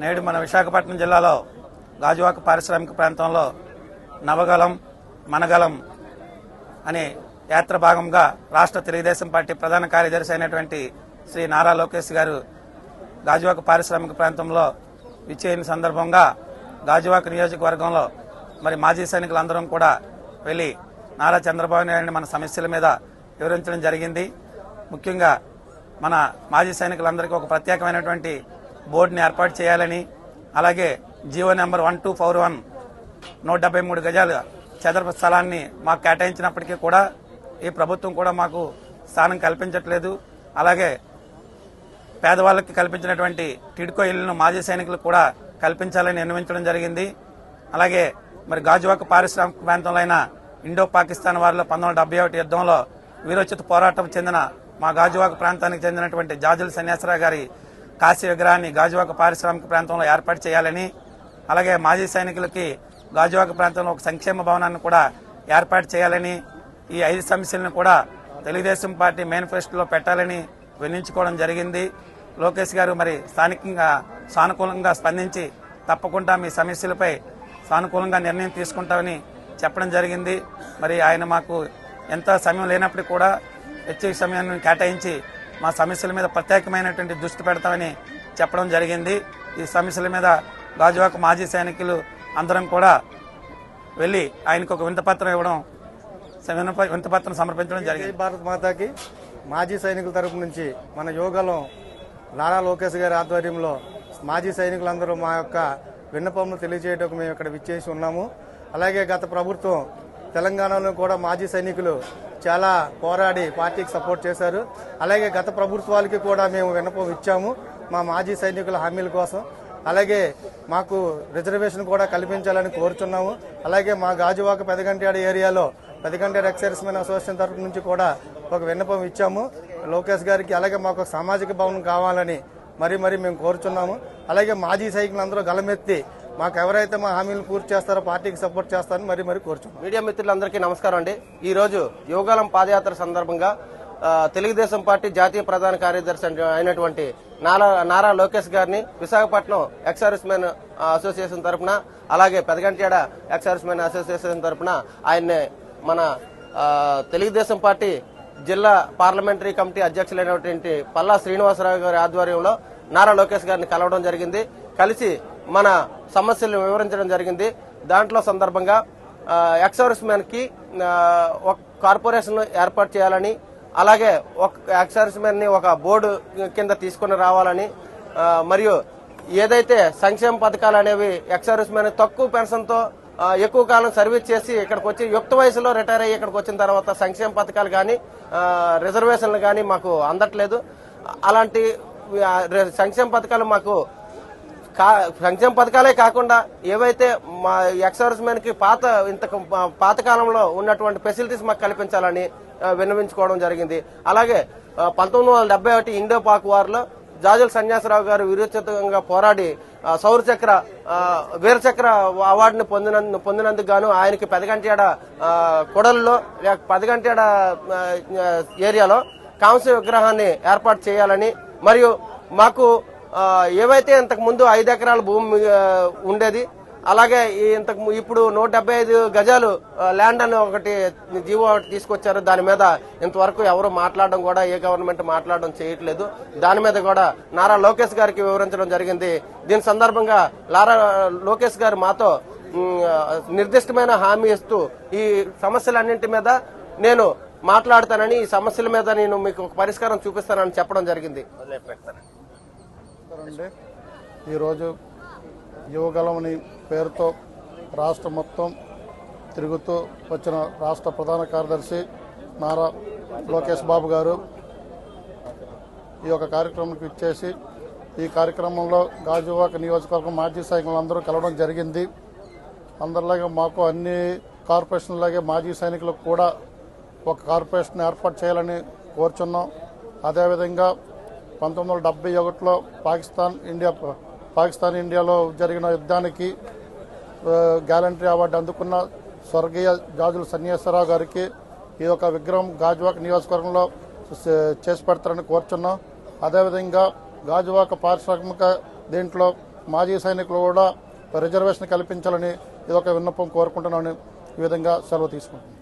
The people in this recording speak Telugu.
నేడు మన విశాఖపట్నం జిల్లాలో గాజువాక పారిశ్రామిక ప్రాంతంలో నవగలం మనగలం అనే యాత్ర భాగంగా రాష్ట్ర తెలుగుదేశం పార్టీ ప్రధాన కార్యదర్శి అయినటువంటి శ్రీ నారా లోకేష్ గారు గాజువాక పారిశ్రామిక ప్రాంతంలో విచ్చేయని సందర్భంగా గాజువాక నియోజకవర్గంలో మరి మాజీ సైనికులందరం కూడా వెళ్ళి నారా చంద్రబాబు నాయుడు మన సమస్యల మీద వివరించడం జరిగింది. ముఖ్యంగా మన మాజీ సైనికులందరికీ ఒక ప్రత్యేకమైనటువంటి బోర్డుని ఏర్పాటు చేయాలని అలాగే GO number one two four one నూట డెబ్బై మూడు గజాల చదరపు స్థలాన్ని మాకు కేటాయించినప్పటికీ కూడా ఈ ప్రభుత్వం కూడా మాకు స్థానం కల్పించట్లేదు. అలాగే పేదవాళ్ళకి కల్పించినటువంటి టిడ్కో ఇళ్ళను మాజీ సైనికులకు కూడా కల్పించాలని నిర్ణయించడం జరిగింది. అలాగే మరి గాజువాక పారిశ్రామిక ప్రాంతంలో అయిన ఇండో పాకిస్తాన్ వారిలో పంతొమ్మిది డెబ్బై ఒకటి యుద్ధంలో వీరోచిత పోరాటం చెందిన మా గాజువాక ప్రాంతానికి చెందినటువంటి జాజుల సన్యాసరావు గారి కాశీ విగ్రహాన్ని గాజువాక పారిశ్రామిక ప్రాంతంలో ఏర్పాటు చేయాలని అలాగే మాజీ సైనికులకి గాజువాక ప్రాంతంలో ఒక సంక్షేమ భవనాన్ని కూడా ఏర్పాటు చేయాలని ఈ ఐదు సమస్యలను కూడా తెలుగుదేశం పార్టీ మేనిఫెస్టోలో పెట్టాలని వినించుకోవడం జరిగింది. లోకేష్ గారు మరి స్థానికంగా సానుకూలంగా స్పందించి తప్పకుండా మీ సమస్యలపై సానుకూలంగా నిర్ణయం తీసుకుంటామని చెప్పడం జరిగింది. మరి ఆయన మాకు ఎంత సమయం లేనప్పటికీ కూడా హెచ్చరిక సమయాన్ని కేటాయించి మా సమస్యల మీద ప్రత్యేకమైనటువంటి దృష్టి పెడతామని చెప్పడం జరిగింది. ఈ సమస్యల మీద గాజువాక మాజీ సైనికులు అందరం కూడా వెళ్ళి ఆయనకు ఒక వింతపత్రం ఇవ్వడం వినప- వింతపత్రం సమర్పించడం జరిగింది. భారత మాతాకి. మాజీ సైనికుల తరపు నుంచి మన యోగాలో నారా లోకేష్ గారి ఆధ్వర్యంలో మాజీ సైనికులందరూ మా యొక్క విన్నపములు తెలియజేయటకు మేము ఇక్కడ విచ్చేసి ఉన్నాము. అలాగే గత ప్రభుత్వం తెలంగాణలో కూడా మాజీ సైనికులు చాలా పోరాడి పార్టీకి సపోర్ట్ చేశారు. అలాగే గత ప్రభుత్వాలకి కూడా మేము విన్నపం ఇచ్చాము మా మాజీ సైనికుల హామీల కోసం. అలాగే మాకు రిజర్వేషన్ కూడా కల్పించాలని కోరుచున్నాము. అలాగే మా గాజువాక పెదగంట్యాడ ఏరియాలో పెదగంట్యాడ ఎక్సైజ్ మెన్ అసోసియేషన్ తరఫు నుంచి కూడా ఒక విన్నపం ఇచ్చాము. లోకేష్ గారికి అలాగే మాకు సామాజిక భవనం కావాలని మరి మరీ మేము కోరుచున్నాము. అలాగే మాజీ సైకిల్ అందరూ గలమెత్తి మాకు ఎవరైతే మా హామీలు పూర్తి చేస్తారో పార్టీకి సపోర్ట్ చేస్తారని మరి మరి కోరుచున్నాం. మీడియా మిత్రులందరికీ నమస్కారం అండి. ఈ రోజు యోగాలం పాదయాత్ర సందర్భంగా తెలుగుదేశం పార్టీ జాతీయ ప్రధాన కార్యదర్శి అయినటువంటి నారా నారా లోకేష్ గారిని విశాఖపట్నం ఎక్స్ మెన్ అసోసియేషన్ తరపున అలాగే పెదగంట్యాడ ఎక్స్ మెన్ అసోసియేషన్ తరపున ఆయన్ని మన తెలుగుదేశం పార్టీ జిల్లా పార్లమెంటరీ కమిటీ అధ్యక్షులైనటువంటి పల్లా శ్రీనివాసరావు గారి ఆధ్వర్యంలో నారా లోకేష్ గారిని కలవడం జరిగింది. కలిసి మన సమస్యలను వివరించడం జరిగింది. దాంట్లో సందర్భంగా ఎక్సర్స్ సర్వీస్కి ఒక కార్పొరేషన్ ఏర్పాటు చేయాలని అలాగే ఒక ఎక్సర్స్ సర్వీస్ని ఒక బోర్డు కింద తీసుకుని రావాలని మరియు ఏదైతే సంక్షేమ పథకాలు అనేవి ఎక్సర్స్ మ్యాన్ తక్కువ పెన్షన్తో ఎక్కువ కాలం సర్వీస్ చేసి ఇక్కడికి వచ్చి యుక్త వయసులో రిటైర్ అయ్యి ఇక్కడికి వచ్చిన తర్వాత సంక్షేమ పథకాలు కానీ రిజర్వేషన్లు కానీ మాకు అందట్లేదు. అలాంటి రి- సంక్షేమ పథకాలు మాకు సంక్షేమ పథకాలే కాకుండా ఏవైతే మా ఎక్సర్స్ మెన్కి పాత ఇంత పాత కాలంలో ఉన్నటువంటి ఫెసిలిటీస్ మాకు కల్పించాలని విన్నవించుకోవడం జరిగింది. అలాగే పంతొమ్మిది వందల డెబ్బై ఒకటి ఇండో పాక్ వార్లో జాజుల సన్యాసరావు గారు విరోచితంగా పోరాడి సౌరచక్ర సౌర చక్ర అవార్డుని పొందిన పొందినందుకు గాను ఆయనకి పెదగంటేడ కొడల్లో లేక పెదగంటేడ ఏరియాలో కాంస్య విగ్రహాన్ని ఏర్పాటు చేయాలని మరియు మాకు ఏవైతే ఇంతకు ముందు ఐదు ఎకరాల భూమి ఉండేది అలాగే ఇంతకు ము- ఇప్పుడు నూట డెబ్బై ఐదు గజాలు ల్యాండ్ అని ఒకటి జీవో ఒకటి తీసుకొచ్చారు. దాని మీద ఇంతవరకు ఎవరు మాట్లాడడం కూడా ఏ గవర్నమెంట్ మాట్లాడడం చేయట్లేదు. దాని మీద కూడా నారా లోకేష్ గారికి వివరించడం జరిగింది. దీని సందర్భంగా లారా లోకేష్ గారు మాతో నిర్దిష్టమైన హామీ ఇస్తూ ఈ సమస్యలన్నింటి మీద నేను మాట్లాడతానని ఈ సమస్యల మీద నేను మీకు ఒక పరిష్కారం చూపిస్తానని చెప్పడం జరిగింది. అండి ఈరోజు యువగలమని పేరుతో రాష్ట్రం మొత్తం తిరుగుతూ వచ్చిన రాష్ట్ర ప్రధాన కార్యదర్శి నారా లోకేష్ బాబు గారు ఈ యొక్క కార్యక్రమానికి ఇచ్చేసి ఈ కార్యక్రమంలో గాజువాక నియోజకవర్గం మాజీ సైనికులు అందరూ కలవడం జరిగింది. అందరిలాగే మాకు అన్ని కార్పొరేషన్లాగే మాజీ సైనికులకు కూడా ఒక కార్పొరేషన్ ఏర్పాటు చేయాలని కోరుచున్నాం. అదేవిధంగా పంతొమ్మిది వందల డెబ్బై ఒకటిలో పాకిస్తాన్ ఇండియా పాకిస్తాన్ ఇండియాలో జరిగిన యుద్ధానికి గ్యాలంటరీ అవార్డు అందుకున్న స్వర్గీయ జాజుల సన్యాసరావు గారికి ఈ యొక్క విగ్రహం గాజువాక నియోజకవర్గంలో చే- చేసి పెడతారని కోరుచున్నాం. అదేవిధంగా గాజువాక పారిశ్రామిక దీంట్లో మాజీ సైనికులు కూడా రిజర్వేషన్ కల్పించాలని ఇది ఒక విన్నపం కోరుకుంటున్నాను ఈ విధంగా సెలవు తీసుకుంటున్నాను